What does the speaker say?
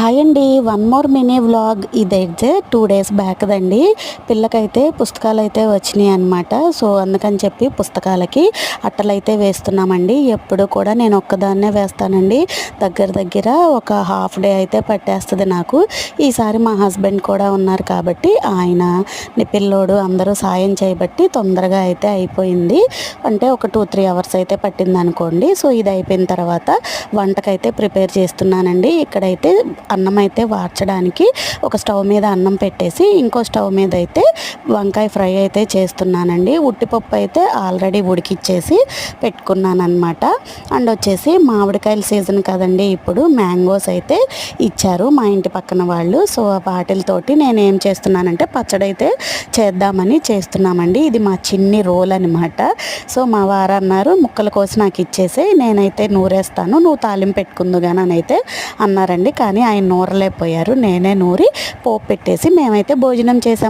Hi అండి. One more mini vlog ఇదైతే two days back దండి. పిల్లకైతే పుస్తకాలు అయితే వచ్చినాయి అనమాట సో అందుకని చెప్పి పుస్తకాలకి అట్టలైతే వేస్తున్నామండి. ఎప్పుడు కూడా నేను ఒక్కదాన్నే వేస్తానండి. దగ్గర దగ్గర ఒక హాఫ్ డే అయితే పట్టేస్తుంది నాకు. ఈసారి మా హస్బెండ్ కూడా ఉన్నారు కాబట్టి ఆయన పిల్లోడు అందరూ సాయం చేయబట్టి తొందరగా అయితే అయిపోయింది. అంటే ఒక టూ త్రీ అవర్స్ అయితే పట్టింది అనుకోండి సో ఇది అయిపోయిన తర్వాత వంటకైతే ప్రిపేర్ చేస్తున్నానండి. ఇక్కడైతే అన్నం అయితే వార్చడానికి ఒక స్టవ్ మీద అన్నం పెట్టేసి ఇంకో స్టవ్ మీద అయితే వంకాయ ఫ్రై అయితే చేస్తున్నానండి. ఉట్టిపప్పు అయితే ఆల్రెడీ ఉడికిచ్చేసి పెట్టుకున్నాను అనమాట అండ్ వచ్చేసి మామిడికాయల సీజన్ కదండి ఇప్పుడు మ్యాంగోస్ అయితే ఇచ్చారు మా ఇంటి పక్కన వాళ్ళు. సో ఆ వాటిలతోటి నేను ఏం చేస్తున్నానంటే పచ్చడి అయితే చేద్దామని చేస్తున్నామండి. ఇది మా చిన్ని రోల్ అనమాట సో మా వారు అన్నారు ముక్కల కోసి నాకు ఇచ్చేసి నేనైతే నూరేస్తాను నువ్వు తాలింపు పెట్టుకుందుగానని అయితే అన్నారండి. కానీ ఆయన నూరలేకపోయారు. నేనే నూరి పోపు పెట్టేసి మేమైతే భోజనం చేసాం.